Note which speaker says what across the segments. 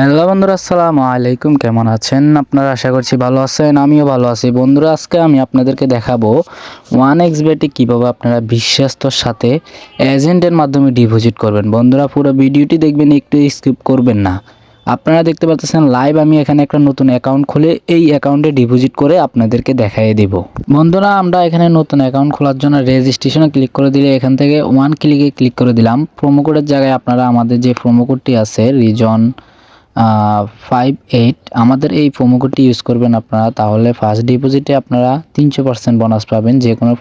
Speaker 1: Hello বন্ধুরা, আসসালামু আলাইকুম। কেমন আছেন? আপনারা আশা করছি ভালো আছেন, আমিও ভালো আছি। বন্ধুরা, আজকে আমি আপনাদেরকে দেখাবো ওয়ান এক্স বেটে কীভাবে আপনারা বিশ্বাস্তর সাথে এজেন্টের মাধ্যমে ডিপোজিট করবেন। বন্ধুরা, পুরো ভিডিওটি দেখবেন, একটু স্কিপ করবেন না। আপনারা দেখতে পাচ্ছেন লাইভ আমি এখানে একটা নতুন অ্যাকাউন্ট খুলে এই অ্যাকাউন্টে ডিপোজিট করে আপনাদেরকে দেখাই দেব। বন্ধুরা, আমরা এখানে নতুন অ্যাকাউন্ট খোলার জন্য রেজিস্ট্রেশনে ক্লিক করে দিলে এখান থেকে ওয়ান ক্লিকে ক্লিক করে দিলাম। প্রোমো কোডের জায়গায় আপনারা আমাদের যে প্রোমো কোডটি আছে রিজন ফাইভ এইট আমাদের এই কোডটি ইউজ করবেন আপনারা, তাহলে ফার্স্ট ডিপোজিটে আপনারা তিনশো পার্সেন্ট বোনাস পাবেন, যে কোনো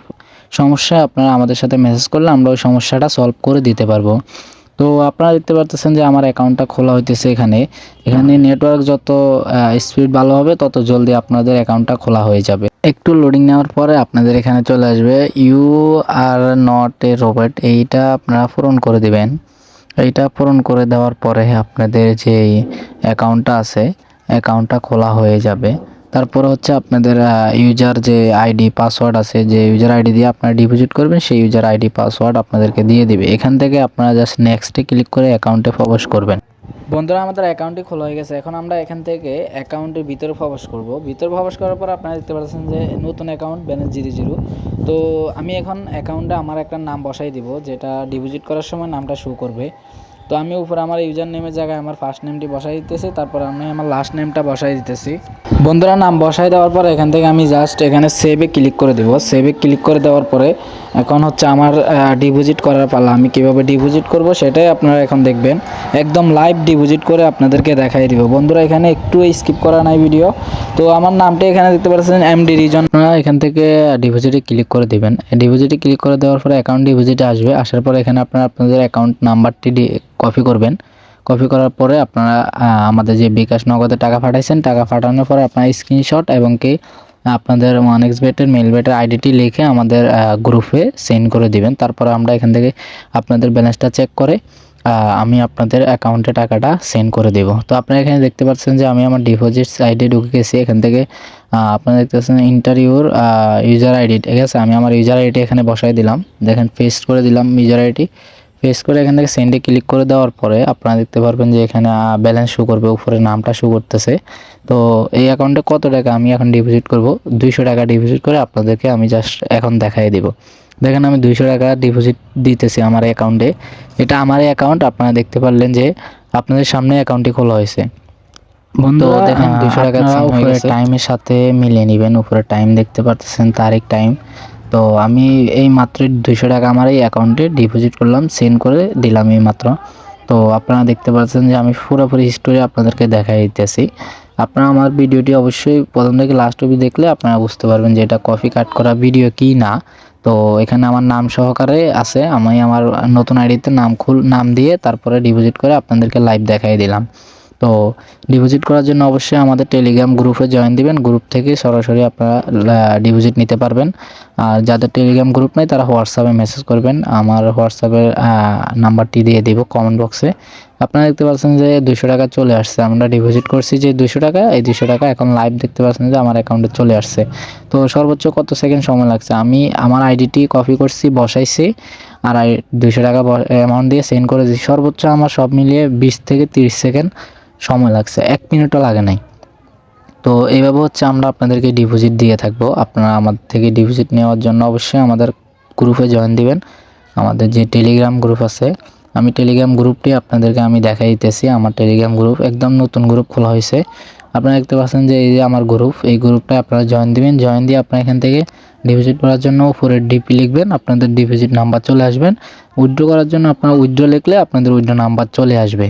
Speaker 1: সমস্যা আপনারা আমাদের সাথে মেসেজ করলে আমরা ওই সমস্যাটা সলভ করে দিতে পারব। তো আপনারা দেখতে পারতেছেন যে আমার অ্যাকাউন্টটা খোলা হইতেছে এখানে এখানে নেটওয়ার্ক যত স্পিড ভালো হবে, তত জলদি আপনাদের অ্যাকাউন্টটা খোলা হয়ে যাবে। একটু লোডিং নেওয়ার পরে আপনাদের এখানে চলে আসবে you are not a robot এইটা আপনারা পূরণ করে দিবেন। এইটা পূরণ করে দেওয়ার পরে আপনাদের যে অ্যাকাউন্টটা আছে, অ্যাকাউন্টটা খোলা হয়ে যাবে। তারপরে হচ্ছে আপনাদের ইউজার যে আইডি পাসওয়ার্ড আছে, যে ইউজার আইডি দিয়ে আপনারা ডিপোজিট করবেন, সেই ইউজার আইডি পাসওয়ার্ড আপনাদেরকে দিয়ে দিবে। এখান থেকে আপনারা জাস্ট নেক্সটে ক্লিক করে অ্যাকাউন্টে প্রবেশ করবেন। বন্ধুরা, আমাদের অ্যাকাউন্টটি খোলা হয়ে গেছে। এখন আমরা এখান থেকে অ্যাকাউন্টের ভিতরে প্রবেশ করব। ভিতরে প্রবেশ করার পর আপনারা দেখতে পাচ্ছেন যে নতুন অ্যাকাউন্ট ব্যালেন্স জিরো জিরো তো আমি এখন অ্যাকাউন্টে আমার একটা নাম বসাই দিব, যেটা ডিপোজিট করার সময় নামটা শো করবে। তো আমি উপরে আমার ইউজার নেমের জায়গায় আমার ফার্স্ট নেমটি বসাই দিতেছি, তারপর আমি আমার লাস্ট নেমটা বসাই দিতেছি। বন্ধুরা, নাম বসাই দেওয়ার পর এখান থেকে আমি জাস্ট এখানে সেভে ক্লিক করে দেবো। সেভে ক্লিক করে দেওয়ার পরে এখন হচ্ছে আমার ডিপোজিট করার পালা। আমি কীভাবে ডিপোজিট করব সেটাই আপনারা এখন দেখবেন। একদম লাইভ ডিপোজিট করে আপনাদেরকে দেখাই দিব। বন্ধুরা, এখানে একটু স্কিপ করা নাই ভিডিও তো আমার নামটা এখানে দেখতে পাচ্ছেন এমডি রিজন আপনারা এখান থেকে ডিপোজিটে ক্লিক করে দিবেন। ডিপোজিটে ক্লিক করে দেওয়ার পরে অ্যাকাউন্ট ডিপোজিটে আসবে। আসার পরে এখানে আপনারা, আপনাদের অ্যাকাউন্ট নাম্বারটি কপি করবেন। কপি করার পরে আপনারা আমাদের যে বিকাশ নগদে টাকা পাঠাইছেন, টাকা পাঠানোর পরে আপনার স্ক্রিনশট এবং কি আপনাদের ওয়ানএক্স বেটের মেল বেটের আইডিটি লিখে আমাদের গ্রুপে সেন্ড করে দিবেন। তারপরে আমরা এখান থেকে আপনাদের ব্যালেন্সটা চেক করে আমি আপনাদের অ্যাকাউন্টে টাকাটা সেন্ড করে দেব। তো আপনারা এখানে দেখতে পাচ্ছেন যে আমি আমার ডিপোজিট সাইডে ঢুকে গেছি। এখান থেকে আপনারা দেখতে পাচ্ছেন ইন্টারভিউর ইউজার আইডি ঠিক আছে? আমি আমার ইউজার আইডি এখানে বসাই দিলাম। দেখেন পেস্ট করে দিলাম ইউজার আইডি পেস্ট করে এখান থেকে সেন্ডে ক্লিক করে দেওয়ার পরে আপনারা দেখতে পারবেন যে এখানে ব্যালেন্স শো করবে উপরে নামটা শো করতেছে। তো এই অ্যাকাউন্টে কত টাকা আমি এখন ডিপোজিট করব? দুইশো টাকা ডিপোজিট করে আপনাদেরকে আমি জাস্ট এখন দেখাই দিব। দেখেন আমি দুইশো টাকা ডিপোজিট দিতেছি আমার অ্যাকাউন্টে এটা আমার অ্যাকাউন্ট আপনারা দেখতে পারলেন যে আপনাদের সামনে অ্যাকাউন্টটি খোলা হয়েছে। বন্ধুরা দেখেন দুইশো টাকা টাইমের সাথে মিলিয়ে নেবেন। উপরে টাইম দেখতে পারতেছেন তারিখ টাইম তো আমি এই মাত্র দুশো টাকা আমার এই অ্যাকাউন্টে ডিপোজিট করলাম সেন্ড করে দিলাম এই মাত্র। তো আপনারা দেখতে পাচ্ছেন যে আমি পুরোপুরি হিস্টোরি আপনাদেরকে দেখাই দিতেছি। আপনারা আমার ভিডিওটি অবশ্যই প্রথম থেকে লাস্ট অবধি দেখলে আপনারা বুঝতে পারবেন যে এটা কপি কাট করা ভিডিও কি না। তো এখানে আমার নাম সহকারে আছে, আমি আমার নতুন আইডিতে নাম খুল, নাম দিয়ে তারপরে ডিপোজিট করে আপনাদেরকে লাইভ দেখাই দিলাম। তো ডিপোজিট করার জন্য অবশ্যই আমাদের টেলিগ্রাম গ্রুপে জয়েন দিবেন। গ্রুপ থেকে সরাসরি আপনারা ডিপোজিট নিতে পারবেন। আর যাদের টেলিগ্রাম গ্রুপ নেই, তারা হোয়াটসঅ্যাপে মেসেজ করবেন। আমার হোয়াটসঅ্যাপের নাম্বারটি দিয়ে দিব কমেন্ট বক্সে আপনারা দেখতে পাচ্ছেন যে দুশো টাকা চলে আসছে। আমরা ডিপোজিট করছি যে দুশো টাকা। এই দুশো টাকা এখন লাইভ দেখতে পাচ্ছেন যে আমার অ্যাকাউন্টে চলে আসছে। তো সর্বোচ্চ কত সেকেন্ড সময় লাগছে? আমি আমার আইডিটি কপি করছি, বসাইছি। আর দুশো টাকা অ্যামাউন্ট দিয়ে সেন্ড করে দিচ্ছি সর্বোচ্চ আমার সব মিলিয়ে বিশ থেকে তিরিশ সেকেন্ড সময় লাগছে, এক মিনিটও লাগে নাই। তো এইভাবে হচ্ছে আমরা আপনাদেরকে ডিপোজিট দিয়ে থাকব। আপনারা আমাদের থেকে ডিপোজিট নেওয়ার জন্য অবশ্যই আমাদের গ্রুপে জয়েন দিবেন। আমাদের যে টেলিগ্রাম গ্রুপ আছে, আমি টেলিগ্রাম গ্রুপটি আপনাদেরকে আমি দেখাই দিতেছি। আমার টেলিগ্রাম গ্রুপ একদম নতুন গ্রুপ খোলা হয়েছে। আপনারা দেখতে পাচ্ছেন যে এই যে আমার গ্রুপ এই গ্রুপটা আপনারা জয়েন দিবেন। জয়েন দিয়ে আপনারা এখান থেকে ডিপোজিট করার জন্য উপরে ডিপি লিখবেন, আপনাদের ডিপোজিট নাম্বার চলে আসবেন উইথড্র করার জন্য আপনারা উইথড্র লিখলে আপনাদের উইথড্র নাম্বার চলে আসবে।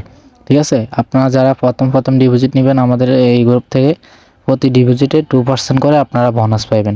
Speaker 1: ঠিক আছে? আপনারা যারা প্রথম প্রথম ডিপোজিট নেবেন, আমাদের এই গ্রুপ থেকে প্রতি ডিপোজিটে টু পার্সেন্ট করে আপনারা বোনাস পাইবেন।